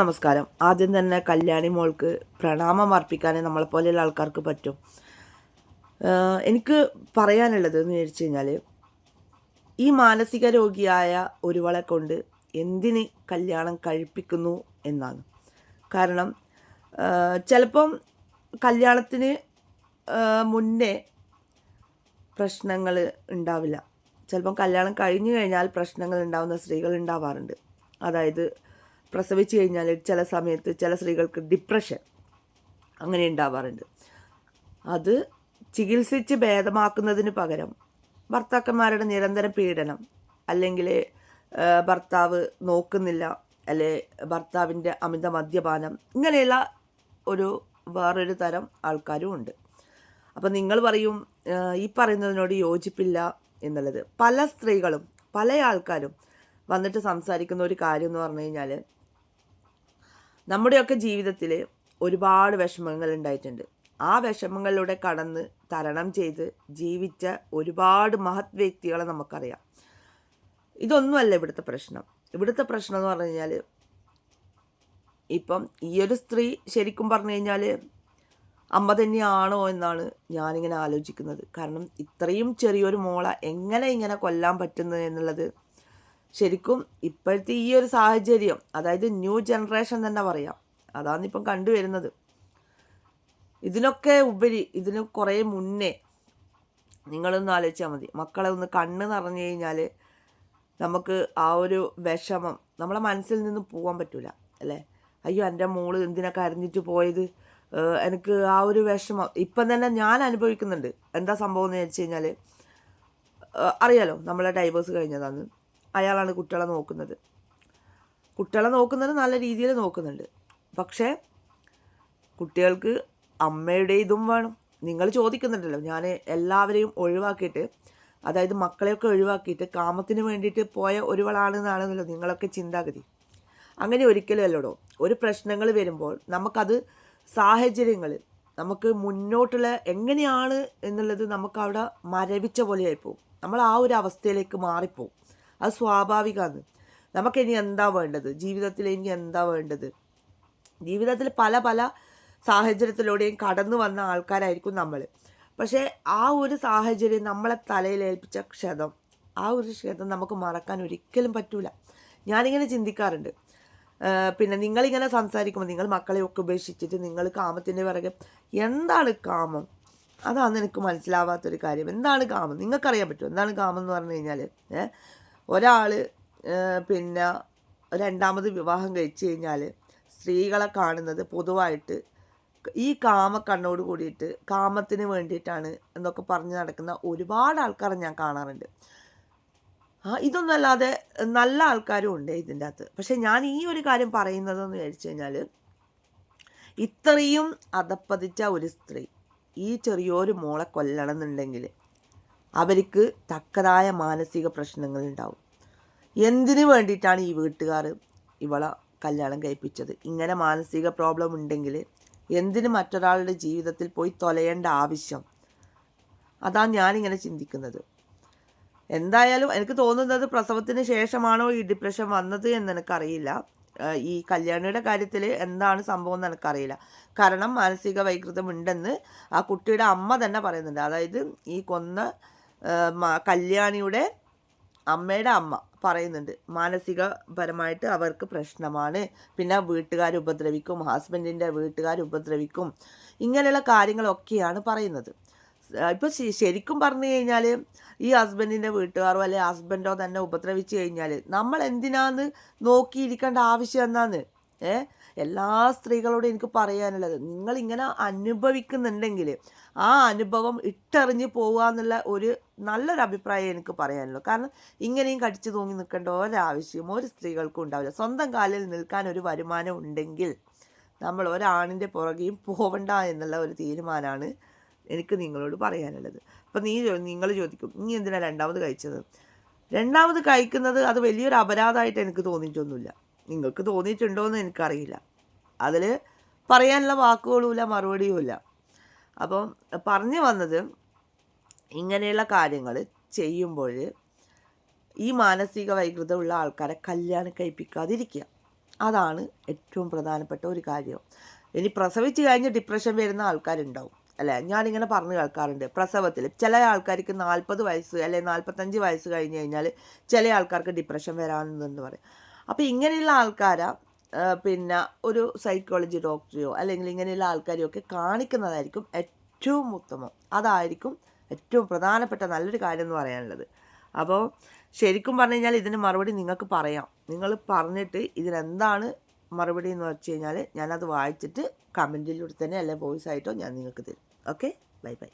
നമസ്കാരം. ആദ്യം തന്നെ കല്യാണി മോൾക്ക് പ്രണാമം അർപ്പിക്കാനേ നമ്മളെപ്പോലെയുള്ള ആൾക്കാർക്ക് പറ്റും. എനിക്ക് പറയാനുള്ളത് എന്ന് വിചാരിച്ചു കഴിഞ്ഞാൽ ഈ മാനസിക രോഗിയായ ഒരുവളെ കൊണ്ട് എന്തിന് കല്യാണം കഴിപ്പിക്കുന്നു എന്നാണ്. കാരണം ചിലപ്പം കല്യാണത്തിന് മുന്നേ പ്രശ്നങ്ങൾ ഉണ്ടാവില്ല. ചിലപ്പം കല്യാണം കഴിഞ്ഞു കഴിഞ്ഞാൽ പ്രശ്നങ്ങൾ ഉണ്ടാവുന്ന സ്ത്രീകൾ ഉണ്ടാവാറുണ്ട്. അതായത് പ്രസവിച്ച് കഴിഞ്ഞാൽ ചില സമയത്ത് ചില സ്ത്രീകൾക്ക് ഡിപ്രഷൻ അങ്ങനെ ഉണ്ടാവാറുണ്ട്. അത് ചികിത്സിച്ച് ഭേദമാക്കുന്നതിന് പകരം ഭർത്താക്കന്മാരുടെ നിരന്തര പീഡനം അല്ലെങ്കിൽ ഭർത്താവ് നോക്കുന്നില്ല അല്ലെ ഭർത്താവിന്റെ അമിത മദ്യപാനം ഇങ്ങനെയുള്ള ഒരു വേറൊരു തരം ആൾക്കാരും ഉണ്ട്. അപ്പം നിങ്ങൾ പറയും ഈ പറയുന്നതിനോട് യോജിപ്പില്ല എന്നുള്ളത്. പല സ്ത്രീകളും പല ആൾക്കാരും വന്നിട്ട് സംസാരിക്കുന്ന ഒരു കാര്യം എന്ന് പറഞ്ഞു കഴിഞ്ഞാൽ നമ്മുടെയൊക്കെ ജീവിതത്തിൽ ഒരുപാട് വിഷമങ്ങൾ ഉണ്ടായിട്ടുണ്ട്. ആ വിഷമങ്ങളിലൂടെ കടന്ന് തരണം ചെയ്ത് ജീവിച്ച ഒരുപാട് മഹത് വ്യക്തികളെ നമുക്കറിയാം. ഇതൊന്നുമല്ല ഇവിടുത്തെ പ്രശ്നം. ഇവിടുത്തെ പ്രശ്നം എന്ന് പറഞ്ഞു കഴിഞ്ഞാൽ ഇപ്പം ഈ ഒരു സ്ത്രീ ശരിക്കും പറഞ്ഞു കഴിഞ്ഞാൽ അമ്മ തന്നെയാണോ എന്നാണ് ഞാനിങ്ങനെ ആലോചിക്കുന്നത്. കാരണം ഇത്രയും ചെറിയൊരു മോള എങ്ങനെ ഇങ്ങനെ കൊല്ലാൻ പറ്റുന്നത് എന്നുള്ളത് ശരിക്കും ഇപ്പോഴത്തെ ഈ ഒരു സാഹചര്യം അതായത് ന്യൂ ജനറേഷൻ തന്നെ പറയാം. അതാണ് ഇപ്പം കണ്ടുവരുന്നത് ഇതിനൊക്കെ ഉപരി ഇതിന് കുറേ മുന്നേ നിങ്ങളൊന്ന് ആലോചിച്ചാൽ മതി. മക്കളെ ഒന്ന് കണ്ണ് നിറഞ്ഞു കഴിഞ്ഞാൽ നമുക്ക് ആ ഒരു വിഷമം നമ്മളെ മനസ്സിൽ നിന്ന് പോകാൻ പറ്റൂല അല്ലേ? അയ്യോ എന്റെ മോൾ എന്തിനാ കരഞ്ഞിട്ട് പോയത്? എനിക്ക് ആ ഒരു വിഷമം. ഇപ്പം തന്നെ ഞാൻ അനുഭവിക്കുന്നുണ്ട്. എന്താ സംഭവം എന്ന് വെച്ച് കഴിഞ്ഞാൽ അറിയാലോ നമ്മളെ ഡൈവേഴ്സ് കഴിഞ്ഞതാണ്. അയാളാണ് കുട്ടികളെ നോക്കുന്നത്. കുട്ടികളെ നോക്കുന്നത് നല്ല രീതിയിൽ നോക്കുന്നുണ്ട്. പക്ഷേ കുട്ടികൾക്ക് അമ്മയുടെ ഇതും വേണം. നിങ്ങൾ ചോദിക്കുന്നുണ്ടല്ലോ ഞാൻ എല്ലാവരെയും ഒഴിവാക്കിയിട്ട് അതായത് മക്കളെയൊക്കെ ഒഴിവാക്കിയിട്ട് കാമത്തിന് വേണ്ടിയിട്ട് പോയ ഒരുവളാണെന്നാണെന്നല്ലോ നിങ്ങളൊക്കെ ചിന്താഗതി. അങ്ങനെ ഒരിക്കലും അല്ലടോ. ഒരു പ്രശ്നങ്ങൾ വരുമ്പോൾ നമുക്കത് സാഹചര്യങ്ങൾ നമുക്ക് മുന്നോട്ടുള്ള എങ്ങനെയാണ് എന്നുള്ളത് നമുക്ക് അവിടെ മരവിച്ച പോലെയായിപ്പോവും. നമ്മൾ ആ ഒരു അവസ്ഥയിലേക്ക് മാറിപ്പോവും. അത് സ്വാഭാവികമാണ്. നമുക്കിനി എന്താ വേണ്ടത്? ജീവിതത്തിൽ എനിക്ക് എന്താ വേണ്ടത്? ജീവിതത്തിൽ പല പല സാഹചര്യത്തിലൂടെയും കടന്നു വന്ന ആൾക്കാരായിരിക്കും നമ്മൾ പക്ഷേ ആ ഒരു സാഹചര്യം നമ്മളെ തലയിൽ ഏൽപ്പിച്ച ക്ഷതം ആ ഒരു ക്ഷതം നമുക്ക് മറക്കാൻ ഒരിക്കലും പറ്റൂല. ഞാനിങ്ങനെ ചിന്തിക്കാറുണ്ട്. പിന്നെ നിങ്ങളിങ്ങനെ സംസാരിക്കുമ്പോൾ നിങ്ങൾ മക്കളെയൊക്കെ ഉപേക്ഷിച്ചിട്ട് നിങ്ങൾ കാമത്തിന്റെ പിറകെ എന്താണ് കാമം? അതാണ് എനിക്ക് മനസ്സിലാവാത്തൊരു കാര്യം. എന്താണ് കാമം? നിങ്ങൾക്കറിയാൻ പറ്റുമോ? എന്താണ് കാമം എന്ന് പറഞ്ഞു കഴിഞ്ഞാൽ ഒരാൾ പിന്നെ രണ്ടാമത് വിവാഹം കഴിച്ചു കഴിഞ്ഞാൽ സ്ത്രീകളെ കാണുന്നത് പൊതുവായിട്ട് ഈ കാമ കണ്ണോട് കൂടിയിട്ട് കാമത്തിന് വേണ്ടിയിട്ടാണ് എന്നൊക്കെ പറഞ്ഞ് നടക്കുന്ന ഒരുപാട് ആൾക്കാരെ ഞാൻ കാണാറുണ്ട്. ആ ഇതൊന്നല്ലാതെ നല്ല ആൾക്കാരും ഉണ്ട് ഇതിന്റെ അകത്ത്. പക്ഷെ ഞാൻ ഈ ഒരു കാര്യം പറയുന്നതെന്ന് വിചാരിച്ചു കഴിഞ്ഞാൽ ഇത്രയും അധപ്പതിച്ച ഒരു സ്ത്രീ ഈ ചെറിയൊരു മോളെ കൊല്ലണം എന്നുണ്ടെങ്കിൽ അവർക്ക് തക്കതായ മാനസിക പ്രശ്നങ്ങൾ ഉണ്ടാവും എന്തിനു വേണ്ടിയിട്ടാണ് ഈ വീട്ടുകാർ ഇവളെ കല്യാണം കഴിപ്പിച്ചത്? ഇങ്ങനെ മാനസിക പ്രോബ്ലം ഉണ്ടെങ്കിൽ എന്തിന് മറ്റൊരാളുടെ ജീവിതത്തിൽ പോയി തൊലയേണ്ട ആവശ്യം? അതാണ് ഞാനിങ്ങനെ ചിന്തിക്കുന്നത്. എന്തായാലും എനിക്ക് തോന്നുന്നത് പ്രസവത്തിന് ശേഷമാണോ ഈ ഡിപ്രഷൻ വന്നത് എന്ന് എനിക്കറിയില്ല. ഈ കല്യാണിയുടെ കാര്യത്തിൽ എന്താണ് സംഭവം എന്ന് എനിക്കറിയില്ല. കാരണം മാനസിക വൈകൃതം ഉണ്ടെന്ന് ആ കുട്ടിയുടെ അമ്മ തന്നെ പറയുന്നുണ്ട്. അതായത് ഈ കൊന്ന കല്യാണിയുടെ അമ്മയുടെ അമ്മ പറയുന്നുണ്ട്. മാനസികപരമായിട്ട് അവർക്ക് പ്രശ്നമാണ്. പിന്നെ വീട്ടുകാർ ഉപദ്രവിക്കും ഹസ്ബൻഡിന്റെ വീട്ടുകാർ ഉപദ്രവിക്കും. ഇങ്ങനെയുള്ള കാര്യങ്ങളൊക്കെയാണ് പറയുന്നത്. ഇപ്പോൾ ശരിക്കും പറഞ്ഞു കഴിഞ്ഞാൽ ഈ ഹസ്ബൻഡിന്റെ വീട്ടുകാരോ അല്ലെങ്കിൽ ഹസ്ബൻഡോ തന്നെ ഉപദ്രവിച്ചു കഴിഞ്ഞാൽ നമ്മൾ എന്തിനാന്ന് നോക്കിയിരിക്കേണ്ട ആവശ്യം എന്നാന്ന് ഏ? എല്ലാ സ്ത്രീകളോടും എനിക്ക് പറയാനുള്ളത്. നിങ്ങളിങ്ങനെ അനുഭവിക്കുന്നുണ്ടെങ്കിൽ ആ അനുഭവം ഇട്ടെറിഞ്ഞ് പോവുക എന്നുള്ള ഒരു നല്ലൊരു അഭിപ്രായം എനിക്ക് പറയാനുള്ളൂ. കാരണം ഇങ്ങനെയും കടിച്ചു തൂങ്ങി നിൽക്കേണ്ട ഒരാവശ്യം ഒരു സ്ത്രീകൾക്കും ഉണ്ടാവില്ല. സ്വന്തം കാലിൽ നിൽക്കാൻ ഒരു വരുമാനം ഉണ്ടെങ്കിൽ നമ്മൾ ഒരാണിന്റെ പുറകെയും പോവണ്ട എന്നുള്ള ഒരു തീരുമാനമാണ് എനിക്ക് നിങ്ങളോട് പറയാനുള്ളത്. അപ്പം നീ നിങ്ങൾ ചോദിക്കും നീ എന്തിനാണ് രണ്ടാമത് കഴിച്ചത്? രണ്ടാമത് കഴിക്കുന്നത് അത് വലിയൊരു അപരാധമായിട്ട് എനിക്ക് തോന്നിയിട്ടൊന്നുമില്ല. നിങ്ങൾക്ക് തോന്നിയിട്ടുണ്ടോ എന്ന് എനിക്കറിയില്ല. അതിൽ പറയാനുള്ള വാക്കുകളുമില്ല മറുപടിയുമില്ല അപ്പം പറഞ്ഞു വന്നത് ഇങ്ങനെയുള്ള കാര്യങ്ങൾ ചെയ്യുമ്പോൾ ഈ മാനസിക വൈകൃതമുള്ള ആൾക്കാരെ കല്യാണം കഴിപ്പിക്കാതിരിക്കുക. അതാണ് ഏറ്റവും പ്രധാനപ്പെട്ട ഒരു കാര്യം. ഇനി പ്രസവിച്ച് കഴിഞ്ഞ് ഡിപ്രഷൻ വരുന്ന ആൾക്കാരുണ്ടാവും. അല്ലേ? ഞാനിങ്ങനെ പറഞ്ഞു കേൾക്കാറുണ്ട്. പ്രസവത്തിൽ ചില ആൾക്കാർക്ക് നാൽപ്പത് വയസ്സ് അല്ലെങ്കിൽ നാൽപ്പത്തഞ്ച് വയസ്സ് കഴിഞ്ഞ് കഴിഞ്ഞാൽ ചില ആൾക്കാർക്ക് ഡിപ്രഷൻ വരാമെന്ന് പറയും. അപ്പോൾ ഇങ്ങനെയുള്ള ആൾക്കാരെ പിന്നെ ഒരു സൈക്കോളജി ഡോക്ടറെയോ അല്ലെങ്കിൽ ഇങ്ങനെയുള്ള ആൾക്കാരെയോ ഒക്കെ കാണിക്കുന്നതായിരിക്കും ഏറ്റവും ഉത്തമം. അതായിരിക്കും ഏറ്റവും പ്രധാനപ്പെട്ട നല്ലൊരു കാര്യം എന്ന് പറയാനുള്ളത്. അപ്പോൾ ശരിക്കും പറഞ്ഞു കഴിഞ്ഞാൽ ഇതിന് മറുപടി നിങ്ങൾക്ക് പറയാം. നിങ്ങൾ പറഞ്ഞിട്ട് ഇതിനെന്താണ് മറുപടി എന്ന് വെച്ച് കഴിഞ്ഞാൽ ഞാനത് വായിച്ചിട്ട് കമന്റിലൂടെ തന്നെ അല്ലെങ്കിൽ വോയിസ് ആയിട്ടോ ഞാൻ നിങ്ങൾക്ക് തരും. ഓക്കെ? Bye bye.